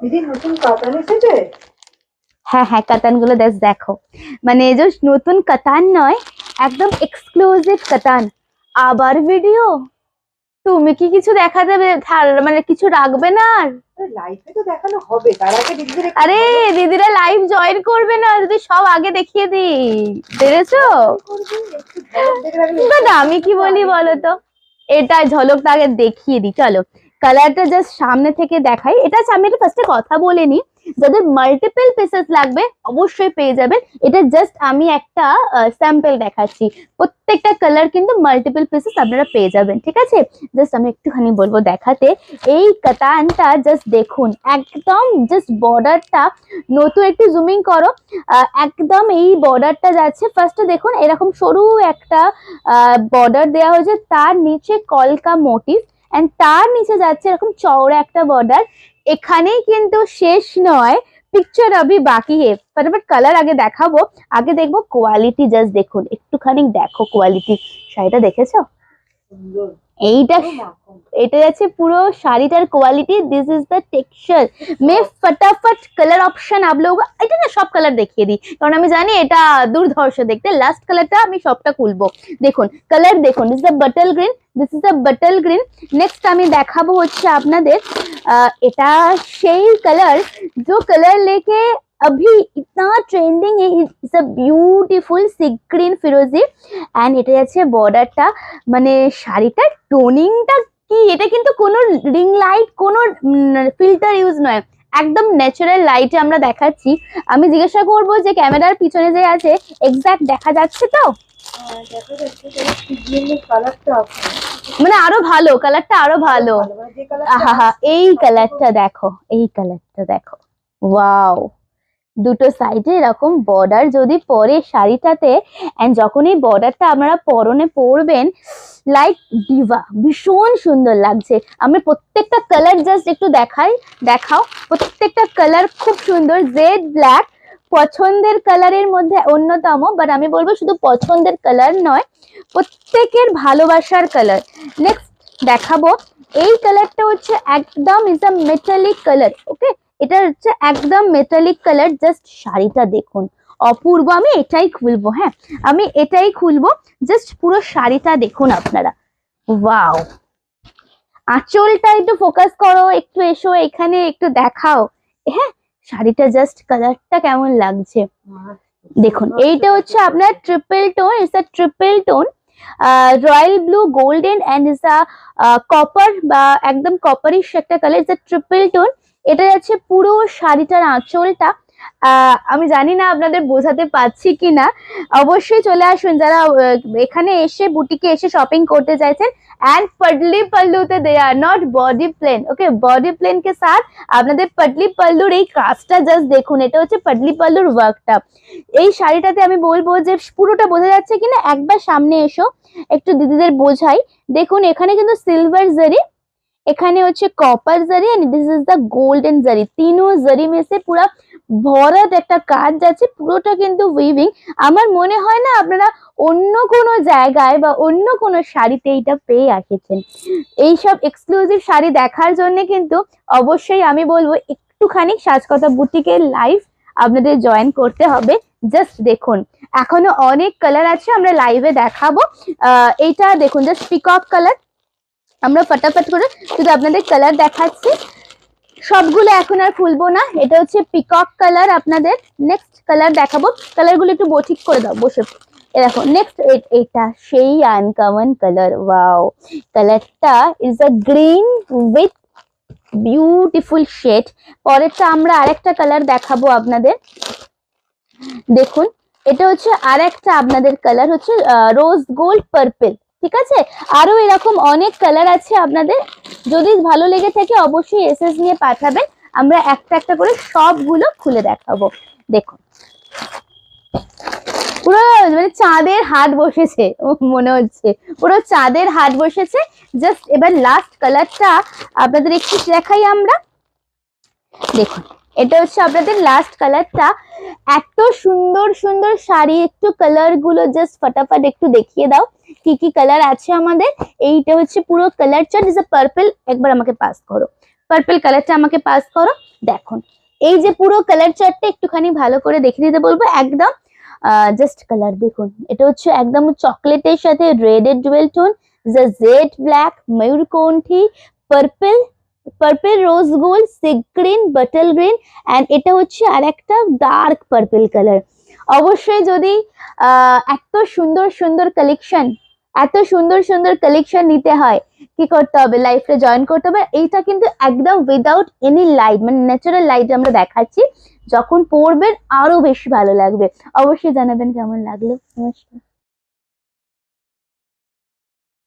দিদি নতুন কাতান এসেছে? হ্যাঁ হ্যাঁ কাতানগুলো দেখো। মানে এই যে নতুন কাতান নয় একদম এক্সক্লুসিভ কাতান। আবার ভিডিও তুমি কি কিছু দেখা দেবে? মানে কিছু রাখবে না আর? লাইফে তো দেখানো হবে তার আগে দিদিদের আরে দিদিরা লাইভ জয়েন করবে না যদি সব আগে দেখিয়ে দিই। পেরেছ? দেখে বাট আমি কি বলি বলো তো? এটা ঝলকটা আগে দেখিয়ে দিই চলো। কালারটা জাস্ট সামনে থেকে দেখাই। এটা আমি এটা ফার্স্টে কথা বলে নিই। যাদের মাল্টিপল পিসেস লাগবে, অবশ্যই পেয়ে যাবেন। এটা জাস্ট আমি একটা স্যাম্পল দেখাচ্ছি। প্রত্যেকটা কালার কিন্তু মাল্টিপল পিসেস আপনারা পেয়ে যাবেন, ঠিক আছে? জাস্ট আমি একটুখানি বলব দেখাতে। এই কাতানটা জাস্ট দেখুন, একদম জাস্ট বর্ডারটা নতুন একটু জুমিং করো। একদম এই বর্ডারটা যাচ্ছে। ফার্স্টে দেখুন, এরকম সরু একটা বর্ডার দেওয়া হয়েছে। তার নিচে কলকা মোটিভ এন্ড তার নিচে যাচ্ছে এরকম চওড়া একটা বর্ডার এখানেই কিন্তু শেষ নয়। পিকচার অবি বাকি হে। ফটাফট কালার আগে দেখাবো। আগে দেখব কোয়ালিটি জাস্ট দেখুন। একটুখানি দেখো কোয়ালিটি শাড়িটা দেখেছ? এইটা এটা যাচ্ছে পুরো শাড়িটার quality this is the texture মে ফটাফট কালার অপশন আপ লোগ। এটা না সব কালার দেখিয়ে দিই। কারণ আমি জানি এটা দুর্ধর্ষ দেখতে। লাস্ট কালারটা আমি সবটা খুলবো। দেখুন কালার দেখুন। Is the bottle green this is the bottle green next আমি দেখাবো হচ্ছে আপনাদের আহ, এটা সেই কালার जो कलर लेके अभी इतना ट्रेंडिंग है it's a beautiful sea green ফিরোজি and এটা যাচ্ছে বর্ডারটা মানে শাড়িটার টোনিংটা কি এটা কিন্তু কোনো রিং লাইট কোনো ফিল্টার ইউজ নয় একদম ন্যাচারাল লাইটে আমরা দেখাচ্ছি আমি জিজ্ঞাসা করব যে ক্যামেরার পিছনে যে আছে এক্সাক্ট দেখা যাচ্ছে তো মানে আরও ভালো কালারটা আরও ভালো। এই কালারটা দেখো, এই কালারটা দেখো। ওয়াও দুটো সাইডে এরকম বর্ডার যদি পরে শাড়িটাতে এন্ড যখন এই বর্ডারটা আপনারা পরনে পরবেন লাইক ডিভা ভীষণ সুন্দর লাগছে। আমি প্রত্যেকটা কালার জাস্ট একটু দেখাই, দেখাও। প্রত্যেকটা কালার খুব সুন্দর জেড ব্ল্যাক পছন্দের কালারের মধ্যে অন্যতম বাট আমি বলব শুধু পছন্দের কালার নয়, প্রত্যেকের ভালোবাসার কালার। নেক্সট দেখাবো। এই কালারটা হচ্ছে একদম is a metallic colour okay এটা হচ্ছে একদম মেটালিক কালার জাস্ট শাড়িটা দেখুন। অপূর্ব, আমি এটাই খুলবো হ্যাঁ? আমি এটাই খুলবো জাস্ট পুরো শাড়িটা দেখুন আপনারা। ওয়াও আঁচলটা একটু ফোকাস করো, একটু এসো, এখানে একটু দেখাও। হ্যাঁ? শাড়িটা জাস্ট কালারটা কেমন লাগছে? দেখুন এইটা হচ্ছে আপনার triple tone is a triple tone royal blue golden and is a copper বা একদম কপারিশ একটা colour it's a triple tone এটা যাচ্ছে পুরো শাড়িটার আঁচলটা। আমি জানি না আপনাদের বোঝাতে পারছি কি না অবশ্যই চলে আসুন, যারা এখানে এসে, বুটিকে এসে শপিং করতে চাইছেন এন্ড পডলি পল্লুতে they are not body plain okay body plain কে সাথ আপনাদের পডলি পল্লুর এই কাজটা জাস্ট দেখুন, এটা হচ্ছে পডলি পল্লুর ওয়ার্কটা এই শাড়িটাতে আমি বলব যে, পুরোটা বোঝা যাচ্ছে কিনা? একবার সামনে এসো, একটু দিদিদের বোঝাই। দেখুন, এখানে কিন্তু সিলভার জারি এখানে হচ্ছে copper zari and this is the golden zari তিনও জারি মেসে পুরো ভরাট একটা কাজ যাচ্ছে, পুরোটা কিন্তু উইভিং আমার মনে হয় না আপনারা অন্য কোনো জায়গায় বা অন্য কোনো শাড়িতে এইটা পেয়ে আসেছেন এইসব এক্সক্লুসিভ শাড়ি দেখার জন্য কিন্তু অবশ্যই আমি বলব, একটুখানি সাজকথা বুটিকের লাইভ আপনাদের জয়েন করতে হবে। জাস্ট দেখুন, এখনও অনেক কালার আছে, আমরা লাইভে দেখাবো। এইটা দেখুন জাস্ট পিক পিকক কালার আমরা ফটাফট করে শুধু আপনাদের কালার দেখাচ্ছি। সবগুলো এখন আর খুলবো না। এটা হচ্ছে পিকক কালার আপনাদের নেক্সট কালার দেখাবো। কালারগুলো একটু ব- ঠিক করে দাও বসে। দেখো নেক্সট এটা সেই আনকমন কালার ওয়াও কালারটা is a green with beautiful shade পরেরটা আমরা আরেকটা কালার দেখাবো আপনাদের। দেখুন, এটা হচ্ছে আরেকটা আপনাদের কালার হচ্ছে রোজ গোল্ড পার্পল ঠিক আছে? আরও এরকম অনেক কালার আছে আপনাদের। যদি ভালো লেগে থাকে অবশ্যই এসএস নিয়ে পাঠাবেন। আমরা একটা একটা করে সবগুলো খুলে দেখাবো। দেখুন। পুরো মানে চাঁদের হাট বসেছে, মনে হচ্ছে। পুরো চাঁদের হাট বসেছে। জাস্ট এবার লাস্ট কালারটা আপনাদের একটু দেখাই আমরা। দেখুন, এটা হচ্ছে আপনাদের লাস্ট কালারটা এত সুন্দর সুন্দর শাড়ি, একটু কালারগুলো জাস্ট ফটাফট একটু দেখিয়ে দাও। কি কি কালার আছে আমাদের? এইটা হচ্ছে পুরো কালার চার্ট ইজ পার্পল একবার আমাকে পাস করো। পার্পল কালারটা আমাকে পাস করো। দেখুন, এই যে পুরো কালার চার্টটা একটুখানি ভালো করে দেখে দিতে বলব। একদম জাস্ট কালার দেখুন। এটা হচ্ছে একদম চকলেটের সাথে রেড এর ডুয়েল টোন জেড ব্ল্যাক ময়ূরকণ্ঠী পার্পল পার্পল রোজ গোল্ড সিক গ্রিন বাটল গ্রিন অ্যান্ড এটা হচ্ছে আর একটা ডার্ক পার্পল কালার অবশ্যই যদি এত সুন্দর সুন্দর কালেকশন এত সুন্দর সুন্দর কালেকশন নিতে হয়, কি করতে হবে? লাইফে জয়েন করতে হবে। এইটা কিন্তু একদম উইদাউট এনি লাইট মানে ন্যাচারাল লাইট আমরা দেখাচ্ছি। যখন পড়বেন আরও বেশি ভালো লাগবে। অবশ্যই জানাবেন কেমন লাগল। নমস্কার।